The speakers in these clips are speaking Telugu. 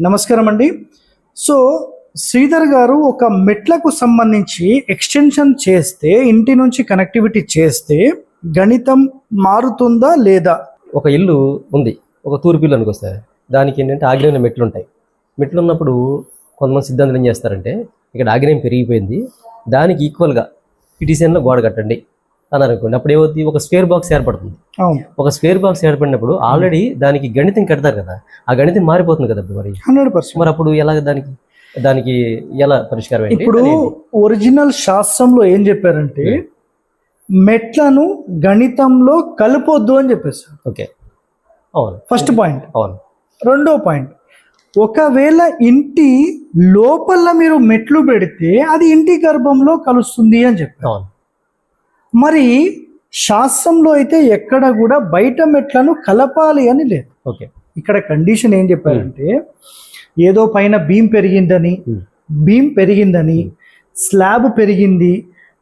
నమస్కారం అండి సో శ్రీధర్ గారు ఒక మెట్లకు సంబంధించి ఎక్స్టెన్షన్ చేస్తే ఇంటి నుంచి కనెక్టివిటీ చేస్తే గణితం మారుతుందా లేదా? ఒక ఇల్లు ఉంది. ఒక తూర్పు ఇల్లు అనుకో దానికి ఏంటంటే ఆగ్నేయ మెట్లు ఉంటాయి మెట్లు ఉన్నప్పుడు కొంతమంది సిద్ధాంతం ఏం చేస్తారంటే ఇక్కడ ఆగ్నేయం పెరిగిపోయింది. దానికి ఈక్వల్గా పిటిషన్లో గోడ కట్టండి. అన్నారు అనుకోండి. అప్పుడు ఏమవుతుంది? ఒక స్క్వేర్ బాక్స్ ఏర్పడుతుంది. ఒక స్క్వేర్ బాక్స్ ఏర్పడినప్పుడు ఆల్రెడీ దానికి గణితం కడతారు కదా. ఆ గణితం మారిపోతుంది కదా మరి? Hundred percent. మరి అప్పుడు ఎలా దానికి? దానికి ఎలా పరిష్కారం? ఇప్పుడు. ఒరిజినల్ శాస్త్రంలో ఏం చెప్పారంటే మెట్లను గణితంలో కలపొద్దు అని చెప్పేశారు ఓకే. అవును. ఫస్ట్ పాయింట్ అవును. రెండో పాయింట్ ఒకవేళ ఇంటి లోపల మీరు మెట్లు పెడితే అది ఇంటి గర్భంలో కలుస్తుంది అని చెప్పారు. అవును. మరి శాస్త్రంలో అయితే ఎక్కడ కూడా బయట మెట్లను కలపాలి అని లేదు. ఓకే. ఇక్కడ కండిషన్ ఏం చెప్పారంటే ఏదో పైన బీమ్ పెరిగిందని. బీమ్ పెరిగిందని స్లాబ్ పెరిగింది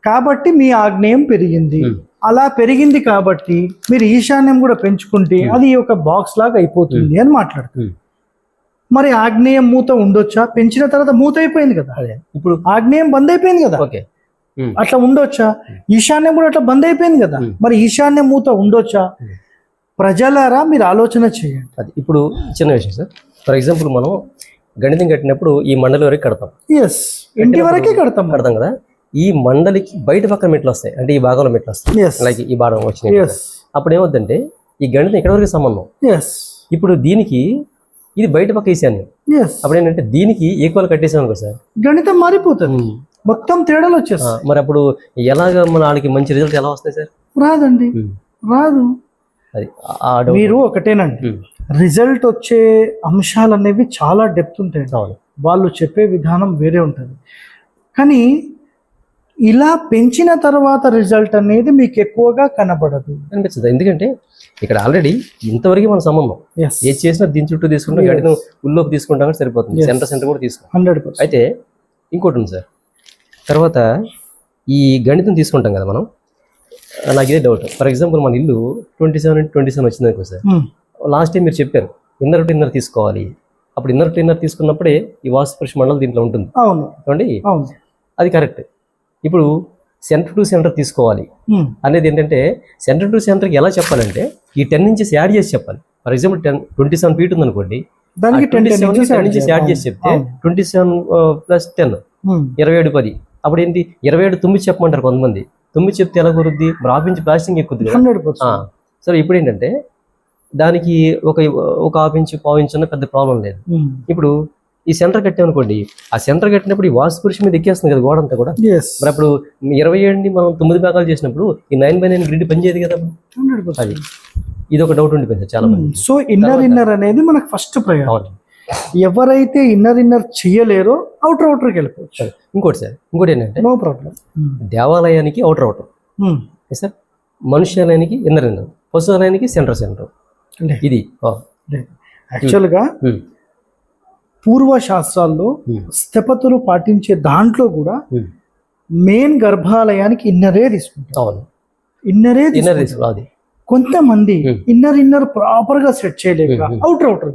కాబట్టి మీ ఆగ్నేయం పెరిగింది. అలా పెరిగింది కాబట్టి మీరు ఈశాన్యం కూడా పెంచుకుంటే అది ఒక బాక్స్ లాగా అయిపోతుంది అని మాట్లాడుతుంది. మరి ఆగ్నేయం మూత ఉండొచ్చా? పెంచిన తర్వాత మూత అయిపోయింది కదా? అదే. ఇప్పుడు ఆగ్నేయం బంద్ అయిపోయింది కదా? ఓకే. అట్లా ఉండొచ్చా? ఈశాన్యం కూడా అట్లా బంద్ అయిపోయింది కదా. మరి ఈశాన్యం మూత ఉండొచ్చా. ప్రజలారా మీరు ఆలోచన చేయండి. అది ఇప్పుడు చిన్న విషయం సార్. ఫర్ ఎగ్జాంపుల్ మనం గణితం కట్టినప్పుడు ఈ మండలి వరకు కడతాం. ఎస్ ఇంటి వరకే కడతాం కడతాం కదా. ఈ మండలికి బయట పక్కన మెట్లు వస్తాయి. అంటే ఈ భాగంలో మెట్లు వస్తాయి. లైక్ ఈ భాగం వచ్చినాయి ఎస్ అప్పుడు ఏమవుతుందంటే ఈ గణితం ఇక్కడ వరకు సంబంధం. ఎస్ ఇప్పుడు దీనికి ఇది బయట పక్క ఈశాన్యం. అప్పుడు ఏంటంటే దీనికి ఈక్వల్ కట్టేసాం అనుకో సార్. గణితం మారిపోతుంది. మొత్తం తేడాలు వచ్చేస్తాయి. మరి అప్పుడు ఎలాగ మన వాళ్ళకి మంచి రిజల్ట్ ఎలా వస్తాయి సార్? రాదండి. రాదు. మీరు ఒకటేనండి. రిజల్ట్ వచ్చే అంశాలు అనేవి చాలా డెప్త్ ఉంటాయి వాళ్ళు చెప్పే విధానం వేరే ఉంటుంది. కానీ ఇలా పెంచిన తర్వాత రిజల్ట్ అనేది మీకు ఎక్కువగా కనబడదు. అనిపించదు ఎందుకంటే ఇక్కడ ఆల్రెడీ ఇంతవరకు మన సంబంధం. ఏది చేసినా దీని చుట్టూ తీసుకుంటాం ఉల్లోకి తీసుకుంటాం సరిపోతుంది. సెంటర్ సెంటర్ కూడా తీసుకుంటాం. హండ్రెడ్ అయితే ఇంకోటి ఉంది సార్. తర్వాత ఈ గణితం తీసుకుంటాం కదా మనం. నాకు ఇదే డౌట్ ఫర్ ఎగ్జాంపుల్ మన ఇల్లు ట్వంటీ సెవెన్ ట్వంటీ సెవెన్ వచ్చింది అనుకో సార్. లాస్ట్ టైం మీరు చెప్పారు ఇన్నర్ టు ఇన్నర్ తీసుకోవాలి. అప్పుడు ఇన్నర్ టు ఇన్నర్ తీసుకున్నప్పుడే ఈ వాస్తుపురుష మండలం దీంట్లో ఉంటుంది. చూడండి అది కరెక్ట్ ఇప్పుడు సెంటర్ టు సెంటర్ తీసుకోవాలి. ఉమ్, అనేది ఏంటంటే సెంటర్ టు సెంటర్కి ఎలా చెప్పాలంటే ఈ టెన్ ఇంచెస్ యాడ్ చేసి చెప్పాలి. For example ten twenty seven feet ఉంది అనుకోండి దానికి టెన్ ఇంచెస్ యాడ్ చేసి చెప్తే. ట్వంటీ సెవెన్ ప్లస్ టెన్ ఇరవై ఏడు పది. అప్పుడు ఏంటి ఇరవై ఏడు తొమ్మిది చెప్పమంటారు కొంతమంది. తొమ్మిది చెప్తే ఎలా కురుద్ది మరి హాఫ్ ఇంచ్ ప్లాస్టింగ్ ఎక్కుద్ది కదా. హండ్రెడ్ సరే ఇప్పుడు ఏంటంటే దానికి ఒక ఒక హాఫ్ ఇంచ్ పావు ఇంచ్ ఉన్న పెద్ద ప్రాబ్లం లేదు. ఇప్పుడు ఈ సెంటర్ కట్టామనుకోండి ఆ సెంటర్ కట్టినప్పుడు ఈ వాస్తు పురుషు మీద ఎక్కేస్తుంది కదా గోడ అంతా కూడా మరి అప్పుడు ఇరవై ఏడుని మనం తొమ్మిది భాగాలు చేసినప్పుడు ఈ నైన్ బై నైన్ గ్రిడ్ పనిచేయదు కదా అది. ఇది ఒక డౌట్ ఉండిపోయింది చాలా మంది సో ఇన్నర్ ఇన్నర్ అనేది మనకు ఫస్ట్ ప్రయారిటీ. అవును. ఎవరైతే ఇన్నర్ ఇన్నర్ చేయలేరో అవుటర్ అవుటర్కి వెళ్ళిపోవచ్చు. సరే. ఇంకోటి సార్ ఇంకోటి ఏంటంటే నో ప్రాబ్లం. దేవాలయానికి అవుటర్ అవుటర్ సార్ మనుష్యాలయానికి ఇన్నర్ ఇన్నర్. పశువులయానికి సెంటర్ సెంటర్. ఇది. యాక్చువల్గా ఉమ్. పూర్వ శాస్త్రాల్లో. స్థపతులు పాటించే దాంట్లో కూడా. మెయిన్ గర్భాలయానికి ఇన్నరే తీసుకుంటారు. అవును. ఇన్నరే ఇన్నర్ తీసుకుంటారు. తీసుకో అది. కొంతమంది. ఇన్నర్ ఇన్నర్ ప్రాపర్గా సెట్ చేయలేక. అవుటర్ అవుటర్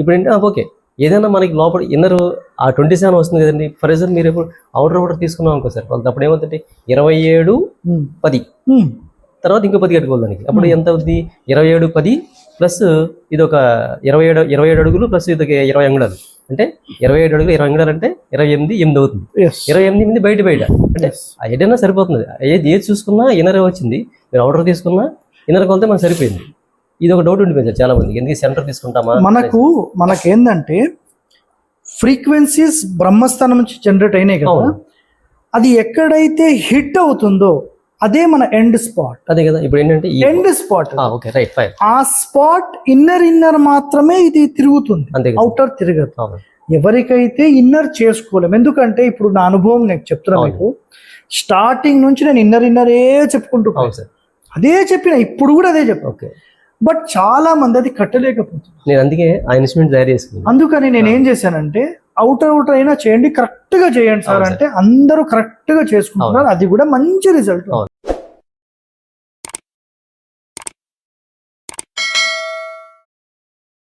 ఇప్పుడు ఓకే. ఏదైనా మనకి లోపల ఇన్నర్ ఆ ట్వంటీ సెవెన్ వస్తుంది కదండి. ఫర్ ఎగ్జాంపుల్ మీరు ఇప్పుడు అవుటర్ అవుటర్ తీసుకున్నాం అనుకో సార్. కొంత అప్పుడు ఏమవుతుంది ఇరవై ఏడు. పది. తర్వాత ఇంకో పది కట్టుకోవాలి దానికి. అప్పుడు ఎంత అవుద్ది ఇరవై ఏడు పది ప్లస్ ఇది ఒక ఇరవై ఏడు ఇరవై ఏడు అడుగులు ప్లస్ ఇది ఒక ఇరవై అంగుళాలు. అంటే ఇరవై ఏడు అడుగులు ఇరవై అంగుళాలు అంటే ఇరవై ఎనిమిది ఎనిమిది అవుతుంది. ఇరవై ఎనిమిది ఎనిమిది బయట బయట. అంటే ఏదైనా సరిపోతుంది. ఏది ఏది చూసుకున్నా ఇన్నర్ వచ్చింది. మీరు అవుటర్ తీసుకున్నా ఇన్నర్ కొలితే మనకు సరిపోయింది. ఇది ఒక డౌట్ ఉండిపోయింది చాలా మంది ఎందుకు సెంటర్ తీసుకుంటామా? మనకు మనకేందంటే ఫ్రీక్వెన్సీస్ బ్రహ్మస్థానం నుంచి జనరేట్ అయినాయి కదా. అది ఎక్కడైతే హిట్ అవుతుందో అదే మన ఎండ్ స్పాట్ అదే కదా ఇప్పుడు ఏంటంటే end spot okay right fine ఆ స్పాట్ ఇన్నర్ ఇన్నర్ మాత్రమే ఇది తిరుగుతుంది. అంతే అవుటర్ తిరగదు. ఎవరికైతే ఇన్నర్ చేసుకోలేం ఎందుకంటే ఇప్పుడు నా అనుభవం నేను చెప్తున్నా. మీకు స్టార్టింగ్ నుంచి నేను ఇన్నర్ ఇన్నరే చెప్పుకుంటూ పోయా. అవును సార్. అదే చెప్పిన ఇప్పుడు కూడా అదే చెప్పాను. ఓకే. బట్ చాలా మంది అది కట్టలేకపోతుంది నేను అందుకే ఆ ఇన్స్ట్రుమెంట్ తయారు చేసుకున్నాను. అందుకని నేను ఏం చేశానంటే అవుటర్ అవుటర్ అయినా చేయండి కరెక్ట్గా చేయండి సార్. అంటే అందరూ కరెక్ట్గా చేసుకుంటున్నారు. అది కూడా మంచి రిజల్ట్.